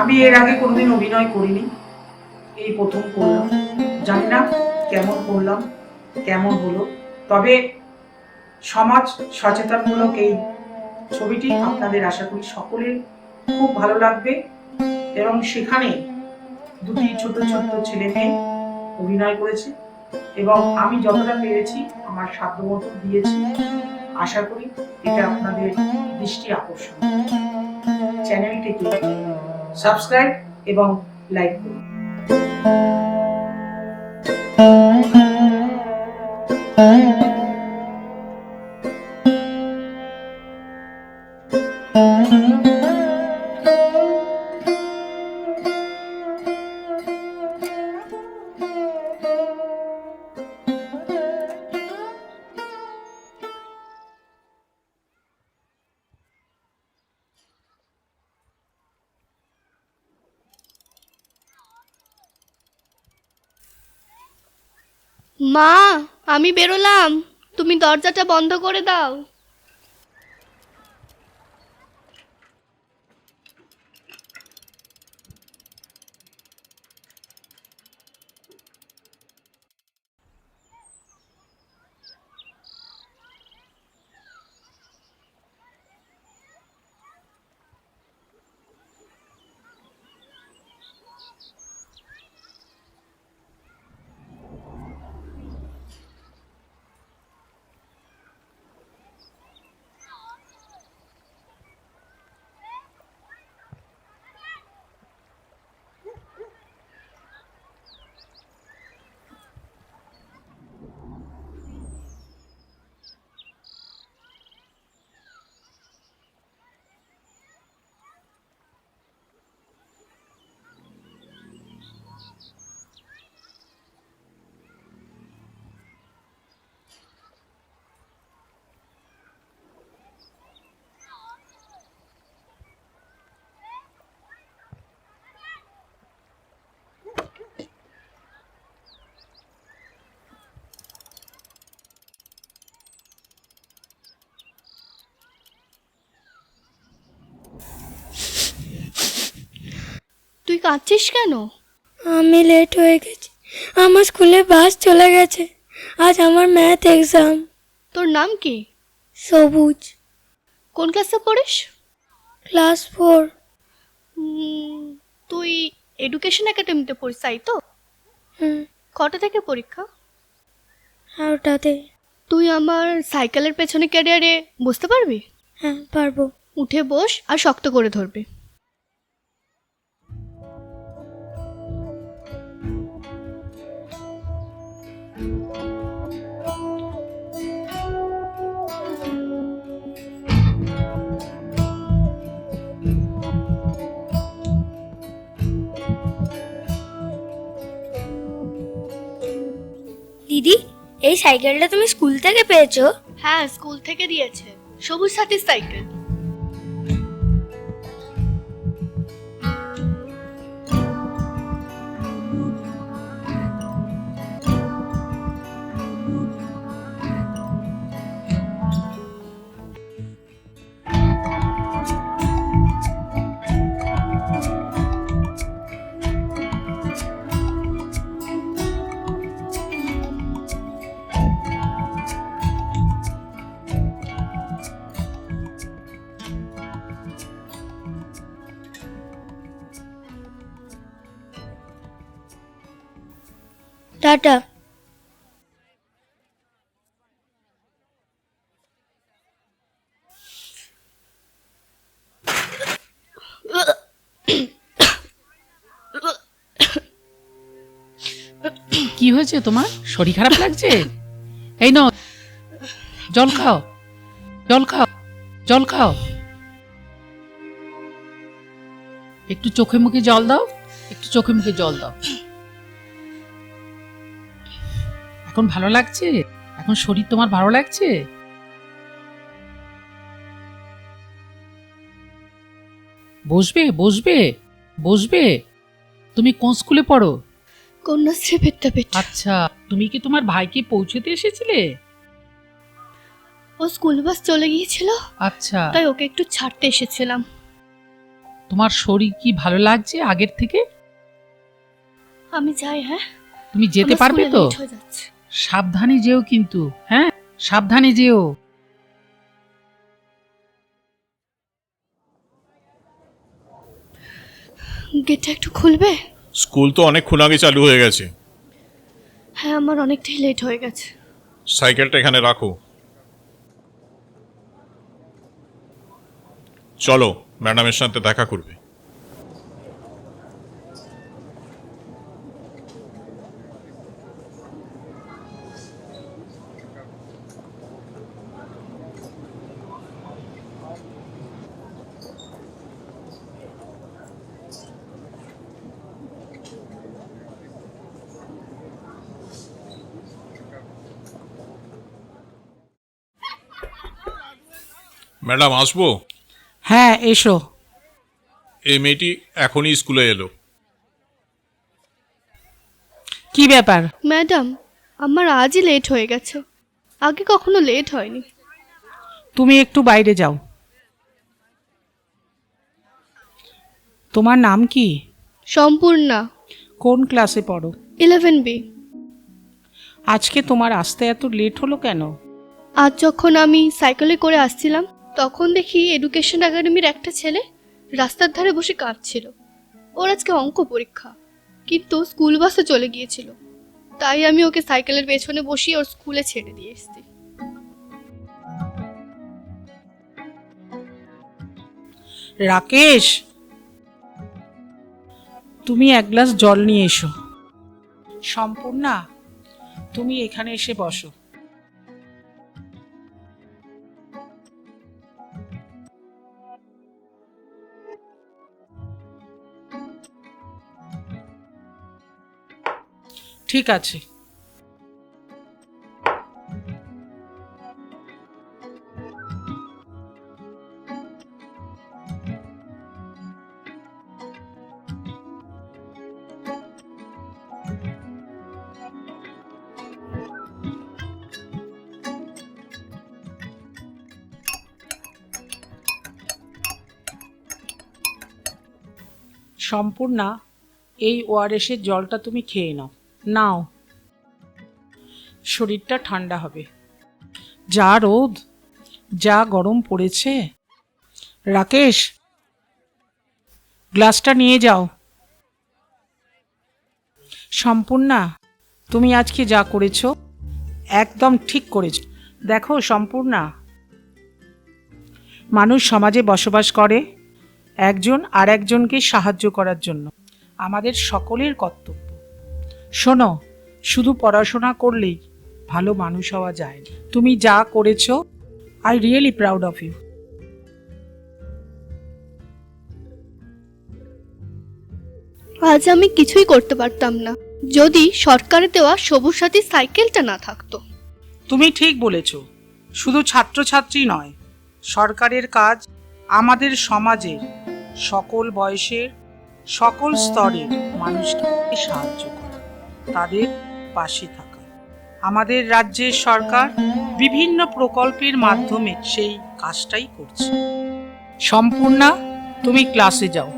আমি এর আগে কোনোদিন অভিনয় করিনি। এই প্রথম করলাম। জানি না কেমন করলাম, কেমন হলো। তবে সমাজ সচেতনমূলক এই ছবিটি আপনাদের আশা করি সকলের খুব ভালো লাগবে এবং সেখানে দুটি ছোট ছোট ছেলে মেয়ে অভিনয় করেছে এবং আমি যতটা পেরেছি আমার সাধ্যমতো দিয়েছি। আশা করি এটা আপনাদের দৃষ্টি আকর্ষণ চ্যানেলটিকে সাবস্ক্রাইব এবং লাইক করুন। মা আমি বেরোলাম। তুমি দরজাটা বন্ধ করে দাও। কাঁদছিস কেন? আমি লেট হয়ে গেছি। আমার স্কুলে বাস চলে গেছে। আজ আমার ম্যাথ এক্সাম তোর নাম কি? সবুজ। কোন ক্লাসে পড়িস? ক্লাস ফোর তুই এডুকেশন একাডেমিতে পড়িস তাই তো? হুম। কটা থেকে পরীক্ষা? ওটাতে তুই আমার সাইকেলের পেছনে ক্যারিয়ারে বসতে পারবি? হ্যাঁ পারব। উঠে বস আর শক্ত করে ধরবি। এই সাইকেলটা তুমি স্কুল থেকে পেয়েছ? হ্যাঁ স্কুল থেকে দিয়েছে। সবুজ সাথী সাইকেল। টাটা। কি হয়েছে তোমার? শরীর খারাপ লাগছে? এই নাও, জল খাও জল খাও জল খাও। একটু চোখে মুখে জল দাও, একটু চোখে মুখে জল দাও। এখন ভালো লাগছে? এখন শরীর তোমার ভালো লাগছে? বসবে বসবে বসবে। তুমি কোন স্কুলে পড়ো? কন্যাশ্রী বিদ্যাপীঠ আচ্ছা তুমি কি তোমার ভাইকে পৌঁছতে এসেছিলে? ও স্কুল বাস চলে গিয়েছিল। আচ্ছা। তাই ওকে একটু ছাড়তে এসেছিলাম। তোমার শরীর কি ভালো লাগছে আগের থেকে? আমি যাই হ্যাঁ? তুমি যেতে পারবে তো? হয়ে যাচ্ছে। সাবধানে যেও কিন্তু হ্যাঁ? সাবধানে যেও। গেটটা একটু খুলবে? স্কুল তো অনেকক্ষণ আগে চালু হয়ে গেছে। হ্যাঁ আমার অনেকটাই লেট হয়ে গেছে। সাইকেলটা এখানে রাখো। চলো ম্যাডামের সাথে দেখা করবে। ম্যাডাম আসব? হ্যাঁ এসো। এই মেয়েটি এখনই স্কুলে এলো। কি ব্যাপার? ম্যাডাম আমার আজই লেট হয়ে গেছে। আগে কখনো লেট হয়নি। তুমি একটু বাইরে যাও। তোমার নাম কি? সম্পূর্ণা। কোন ক্লাসে পড়ো? Eleven B. আজকে তোমার আসতে এত লেট হলো কেন? আজ যখন আমি সাইকেলে করে আসছিলাম তখন দেখি এডুকেশন একাডেমির একটা ছেলে রাস্তার ধারে বসে কাঁদছিল। ওর আজকে অঙ্ক পরীক্ষা, কিন্তু স্কুল বাসে চলে গিয়েছিল। তাই আমি ওকে সাইকেলের পেছনে বসিয়ে ওর স্কুলে ছেড়ে দিয়ে এসেছি। রাকেশ! তুমি এক গ্লাস জল নিয়ে এসো। সম্পূর্ণা, তুমি এখানে এসে বসো। ঠিক আছে। সম্পূর্ণা এই ওআরএসের জলটা তুমি খেয়ে নাও। নাও। শরীরটা ঠান্ডা হবে। যা রোদ, যা গরম পড়েছে। রাকেশ, গ্লাসটা নিয়ে যাও। সম্পূর্ণা, তুমি আজকে যা করেছ, একদম ঠিক করেছ। দেখো, সম্পূর্ণা। মানুষ সমাজে বসবাস করে একজন আর একজনকে সাহায্য করার জন্য। আমাদের সকলের কর্তব্য। শোনো শুধু পড়াশোনা করলেই ভালো মানুষ হওয়া যায় না। তুমি যা করেছ I really proud of you আজ আমি কিছুই করতে পারতাম না যদি সরকারের দেওয়া সবুজ সাথী সাইকেলটা না থাকতো। তুমি ঠিক বলেছ শুধু ছাত্রছাত্রী নয় সরকারের কাজ আমাদের সমাজের সকল বয়সের সকল স্তরের মানুষকে সাহায্য করা। তাদের পাশে থাকা। আমাদের রাজ্যের সরকার বিভিন্ন প্রকল্পের মাধ্যমে সেই কাজটাই করছে। সম্পূর্ণা, তুমি ক্লাসে যাও।